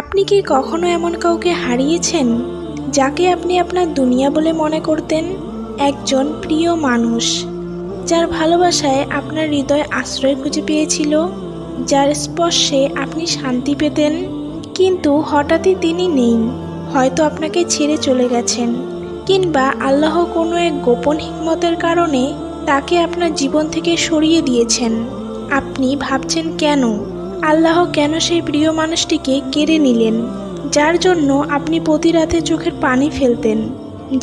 আপনি কি কখনো এমন কাউকে হারিয়েছেন যাকে আপনি আপনার দুনিয়া বলে মনে করতেন? একজন প্রিয় মানুষ, যার ভালোবাসায় আপনার হৃদয় আশ্রয় খুঁজে পেয়েছিল, যার স্পর্শে আপনি শান্তি পেতেন, কিন্তু হঠাৎই তিনি নেই, হয়তো আপনাকে ছেড়ে চলে গেছেন, কিংবা আল্লাহ কোনো এক গোপন হিকমতের কারণে তাকে আপনার জীবন থেকে সরিয়ে দিয়েছেন। আপনি ভাবছেন কেন? আল্লাহ কেন সেই প্রিয় মানুষটিকে কেড়ে নিলেন, যার জন্য আপনি প্রতি রাতে চোখের পানি ফেলতেন?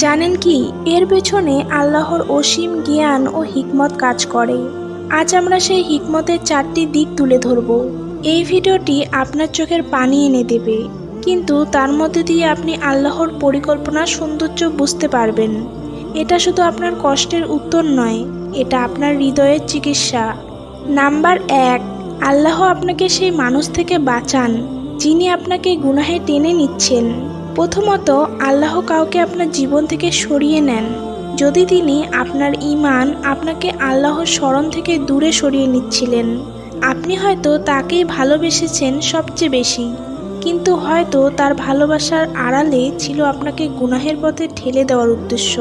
জানেন কি, এর পেছনে আল্লাহর অসীম জ্ঞান ও হিকমত কাজ করে। আজ আমরা সেই হিকমতের চারটি দিক তুলে ধরব। এই ভিডিওটি আপনার চোখের পানি এনে দেবে, কিন্তু তার মধ্যে দিয়ে আপনি আল্লাহর পরিকল্পনার সৌন্দর্য বুঝতে পারবেন। এটা শুধু আপনার কষ্টের উত্তর নয়, এটা আপনার হৃদয়ের চিকিৎসা। নাম্বার এক আল্লাহ আপনাকে সেই মানুষ থেকে বাঁচান, যিনি আপনাকে গুনাহে টেনে নিচ্ছেন। প্রথমত, আল্লাহ কাউকে আপনার জীবন থেকে সরিয়ে নেন। যদি তিনি আপনার ইমান আপনাকে আল্লাহর স্মরণ থেকে দূরে সরিয়ে নিচ্ছিলেন, আপনি হয়তো তাকেই ভালোবেসেছেন সবচেয়ে বেশি। কিন্তু হয়তো তার ভালোবাসার আড়ালে ছিল আপনাকে গুনাহের পথে ঠেলে দেওয়ার উদ্দেশ্য।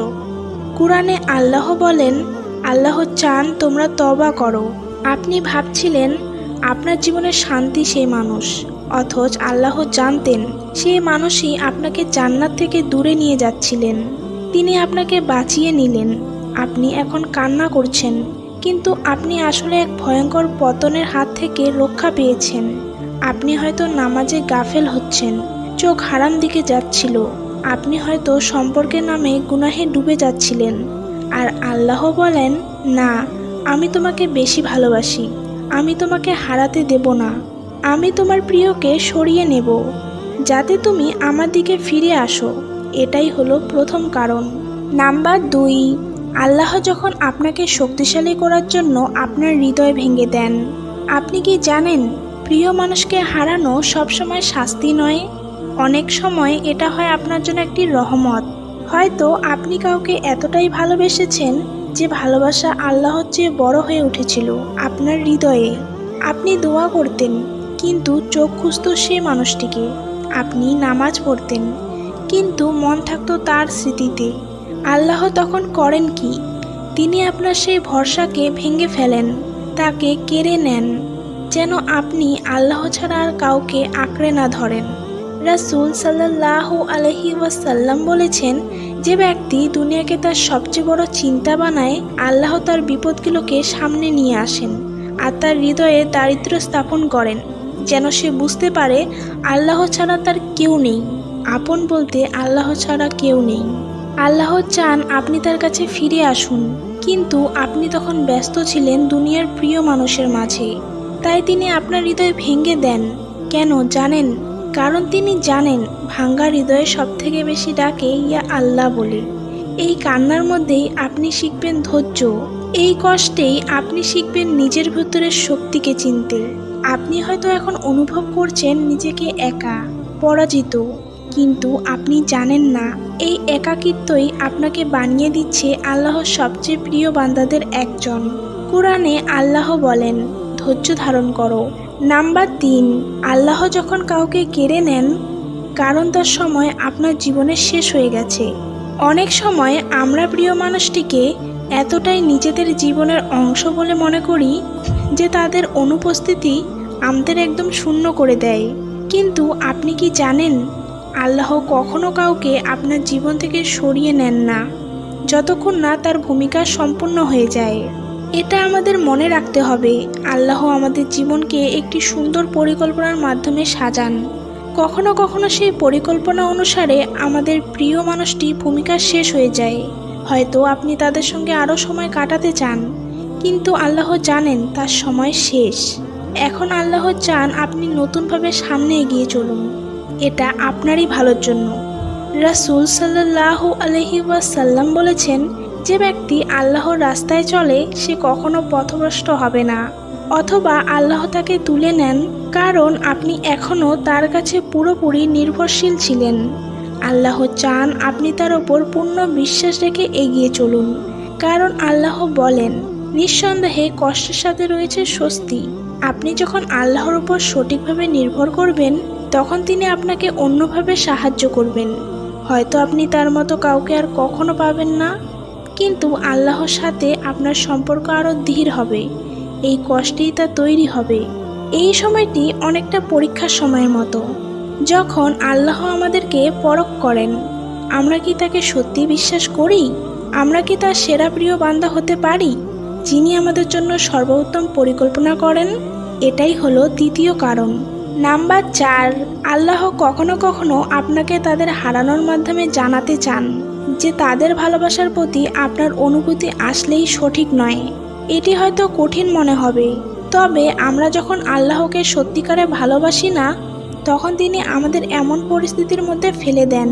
কোরআনে আল্লাহ বলেন, আল্লাহ চান তোমরা তবা করো। আপনি ভাবছিলেন আপনার জীবনে শান্তি সেই মানুষ। অথচ আল্লাহ জানতেন, সেই মানুষই আপনাকে জান্নাত থেকে দূরে নিয়ে যাচ্ছিলেন। তিনি আপনাকে বাঁচিয়ে নিলেন। আপনি এখন কান্না করছেন, কিন্তু আপনি আসলে এক ভয়ঙ্কর পতনের হাত থেকে রক্ষা পেয়েছেন। আপনি হয়তো নামাজে গাফেল হচ্ছেন, চোখ হারাম দিকে যাচ্ছিল। আপনি হয়তো সম্পর্কের নামে গুনাহে ডুবে যাচ্ছিলেন। আর আল্লাহ বলেন, না, আমি তোমাকে বেশি ভালোবাসি। আমি তোমাকে হারাতে দেব না। আমি তোমার প্রিয়কে সরিয়ে নেব। যাতে তুমি আমার দিকে ফিরে আসো। এটাই হলো প্রথম কারণ। নাম্বার দুই, আল্লাহ যখন আপনাকে শক্তিশালী করার জন্য আপনার হৃদয় ভেঙে দেন, আপনি কি জানেন প্রিয় মানুষকে হারানো সবসময় শাস্তি নয়? অনেক সময় এটা হয় আপনার জন্য একটি রহমত। হয়তো আপনি কাউকে এতটাই ভালোবেসেছেন যে ভালোবাসা আল্লাহর চেয়ে বড় হয়ে উঠেছিল আপনার হৃদয়ে। আপনি দোয়া করতেন, কিন্তু চোখ খুঁজত সে মানুষটিকে। আপনি নামাজ পড়তেন, কিন্তু মন থাকতো তার স্মৃতিতে। আল্লাহ তখন করেন কি? তিনি আপনার সেই ভরসাকে ভেঙে ফেলেন, তাকে কেড়ে নেন, যেন আপনি আল্লাহ ছাড়া আর কাউকে আঁকড়ে না ধরেন। রাসুল সাল্লাহ আলহি ওয়াসাল্লাম বলেছেন যে ব্যক্তি দুনিয়াকে তার সবচেয়ে বড় চিন্তা বানায়, আল্লাহ তার বিপদগুলোকে সামনে নিয়ে আসেন আর তার হৃদয়ে দারিদ্র স্থাপন করেন। যেন সে বুঝতে পারে, আল্লাহ ছাড়া তার কেউ নেই। আপন বলতে আল্লাহ ছাড়া কেউ নেই। আল্লাহ চান আপনি তার কাছে ফিরে আসুন। কিন্তু আপনি তখন ব্যস্ত ছিলেন দুনিয়ার প্রিয় মানুষের মাঝে। তাই তিনি আপনার হৃদয় ভেঙে দেন। কেন জানেন? কারণ তিনি জানেন ভাঙ্গা হৃদয়ে সব থেকে বেশি ডাকে ইয়া আল্লাহ বলে। এই কান্নার মধ্যেই আপনি শিখবেন ধৈর্য। এই কষ্টেই আপনি শিখবেন নিজের ভেতরের শক্তিকে চিনতে। আপনি হয়তো এখন অনুভব করছেন নিজেকে একা, পরাজিত। কিন্তু আপনি জানেন না, এই একাকিত্বই আপনাকে বানিয়ে দিচ্ছে আল্লাহর সবচেয়ে প্রিয় বান্দাদের একজন। কোরআনে আল্লাহ বলেন, ধৈর্য ধারণ করো। নাম্বার তিন, আল্লাহ যখন কাউকে কেড়ে নেন, কারণ তার সময় আপনার জীবনের শেষ হয়ে গেছে। অনেক সময় আমরা প্রিয় মানুষটিকে এতটাই নিজেদের জীবনের অংশ বলে মনে করি যে তাদের অনুপস্থিতি আমাদের একদম শূন্য করে দেয়। কিন্তু আপনি কি জানেন, আল্লাহ কখনো কাউকে আপনার জীবন থেকে সরিয়ে নেন না, যতক্ষণ না তার ভূমিকা সম্পূর্ণ হয়ে যায়। এটা আমাদের মনে রাখতে হবে। আল্লাহ আমাদের জীবনকে একটি সুন্দর পরিকল্পনার মাধ্যমে সাজান। কখনো কখনো সেই পরিকল্পনা অনুসারে আমাদের প্রিয় মানুষটি ভূমিকা শেষ হয়ে যায়। হয়তো আপনি তাদের সঙ্গে আরও সময় কাটাতে চান, কিন্তু আল্লাহ জানেন তার সময় শেষ। এখন আল্লাহ চান আপনি নতুনভাবে সামনে এগিয়ে চলুন। এটা আপনারই ভালোর জন্য। রাসুল সাল্লাহ আলহি ওয়াসাল্লাম বলেছেন যে ব্যক্তি আল্লাহর রাস্তায় চলে, সে কখনো পথভ্রষ্ট হবে না। অথবা আল্লাহ তাকে তুলে নেন, কারণ আপনি এখনও তার কাছে পুরোপুরি নির্ভরশীল ছিলেন। আল্লাহ চান আপনি তার ওপর পূর্ণ বিশ্বাস রেখে এগিয়ে চলুন, কারণ আল্লাহ বলেন, নিঃসন্দেহে কষ্টের সাথে রয়েছে স্বস্তি। আপনি যখন আল্লাহর ওপর সঠিকভাবে নির্ভর করবেন, তখন তিনি আপনাকে অন্যভাবে সাহায্য করবেন। হয়তো আপনি তার মতো কাউকে আর কখনো পাবেন না। কিন্তু আল্লাহর সাথে আপনার সম্পর্ক আরও ধীর হবে। এই কষ্টেই তা তৈরি হবে। এই সময়টি অনেকটা পরীক্ষার সময়ের মতো। যখন আল্লাহ আমাদেরকে পরখ করেন, আমরা কি তাকে সত্যি বিশ্বাস করি? আমরা কি তার সেরা প্রিয় বান্দা হতে পারি, যিনি আমাদের জন্য সর্বোত্তম পরিকল্পনা করেন? এটাই হলো দ্বিতীয় কারণ। নাম্বার চার, আল্লাহ কখনো কখনো আপনাকে তাদের হারানোর মাধ্যমে জানাতে চান যে তাদের ভালোবাসার প্রতি আপনার অনুভূতি আসলেই সঠিক নয়। এটি হয়তো কঠিন মনে হবে। তবে আমরা যখন আল্লাহকে সত্যিকারে ভালোবাসি না, তখন তিনি আমাদের এমন পরিস্থিতির মধ্যে ফেলে দেন,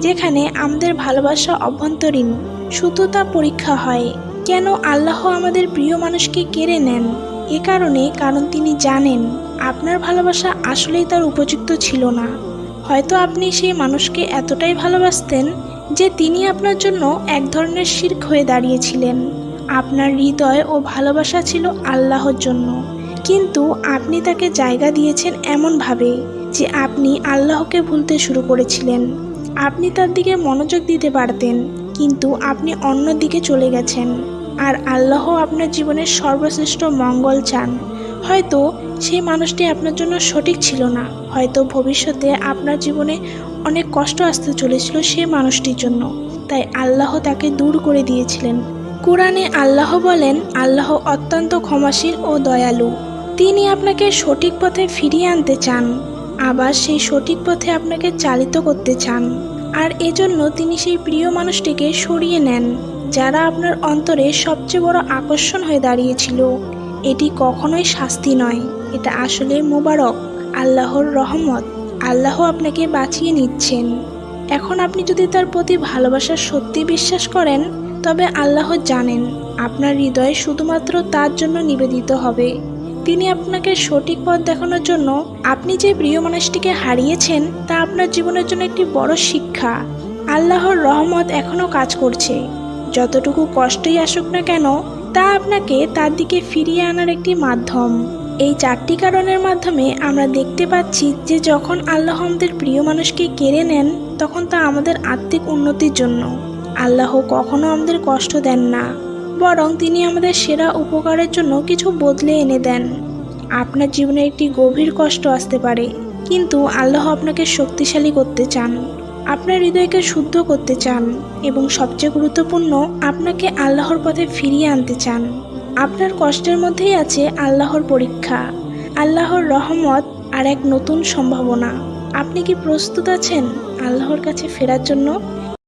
যেখানে আমাদের ভালোবাসা অভ্যন্তরীণ, শুধু তা পরীক্ষা হয়। কেন আল্লাহ আমাদের প্রিয় মানুষকে কেড়ে নেন? এ কারণে কারণ তিনি জানেন। আপনার ভালোবাসা আসলেই তার উপযুক্ত ছিল না। হয়তো আপনি সেই মানুষকে এতটাই ভালোবাসতেন যে তিনি আপনার জন্য এক ধরনের শির্ক হয়ে দাঁড়িয়েছিলেন। আপনার হৃদয় ও ভালোবাসা ছিল আল্লাহর জন্য। কিন্তু আপনি তাকে জায়গা দিয়েছেন এমনভাবে যে আপনি আল্লাহকে ভুলতে শুরু করেছিলেন। আপনি তার দিকে মনোযোগ দিতে পারতেন, কিন্তু আপনি অন্য দিকে চলে গেছেন। আর আল্লাহ আপনার জীবনের সর্বশ্রেষ্ঠ মঙ্গল চান। হয়তো সেই মানুষটি আপনার জন্য সঠিক ছিল না। হয়তো ভবিষ্যতে আপনার জীবনে অনেক কষ্ট আসতে চলেছিল সেই মানুষটির জন্য। তাই আল্লাহ তাকে দূর করে দিয়েছিলেন। কোরআনে আল্লাহ বলেন, আল্লাহ অত্যন্ত ক্ষমাশীল ও দয়ালু। তিনি আপনাকে সঠিক পথে ফিরিয়ে আনতে চান, আবার সেই সঠিক পথে আপনাকে চালিত করতে চান। আর এজন্য তিনি সেই প্রিয় মানুষটিকে সরিয়ে নেন, যারা আপনার অন্তরে সবচেয়ে বড় আকর্ষণ হয়ে দাঁড়িয়েছিল। এটি কখনোই শাস্তি নয়। এটা আসলে মোবারক, আল্লাহর রহমত। আল্লাহ আপনাকে বাঁচিয়ে নিচ্ছেন। এখন আপনি যদি তার প্রতি ভালোবাসার সত্যি বিশ্বাস করেন, তবে আল্লাহ জানেন, আপনার হৃদয় শুধুমাত্র তার জন্য নিবেদিত হবে। তিনি আপনাকে সঠিক পথ দেখানোর জন্য আপনি যে প্রিয় মানুষটিকে হারিয়েছেন, তা আপনার জীবনের জন্য একটি বড় শিক্ষা। আল্লাহর রহমত এখনও কাজ করছে। যতটুকু কষ্টই আসুক না কেন তা আপনাকে তার দিকে ফিরিয়ে আনার একটি মাধ্যম। এই চারটি কারণের মাধ্যমে আমরা দেখতে পাচ্ছি যে যখন আল্লাহ আমাদের প্রিয় মানুষকে কেড়ে নেন, তখন তা আমাদের আত্মিক উন্নতির জন্য। আল্লাহ কখনো আমাদের কষ্ট দেন না, বরং তিনি আমাদের সেরা উপকারের জন্য কিছু বদলে এনে দেন। আপনার জীবনে একটি গভীর কষ্ট আসতে পারে, কিন্তু আল্লাহ আপনাকে শক্তিশালী করতে চান। আপনার হৃদয়কে শুদ্ধ করতে চান এবং সবচেয়ে গুরুত্বপূর্ণ, আপনাকে আল্লাহর পথে ফিরিয়ে আনতে চান। আপনার কষ্টের মধ্যেই আছে আল্লাহর পরীক্ষা, আল্লাহর রহমত আর এক নতুন সম্ভাবনা। আপনি কি প্রস্তুত আছেন আল্লাহর কাছে ফেরার জন্য?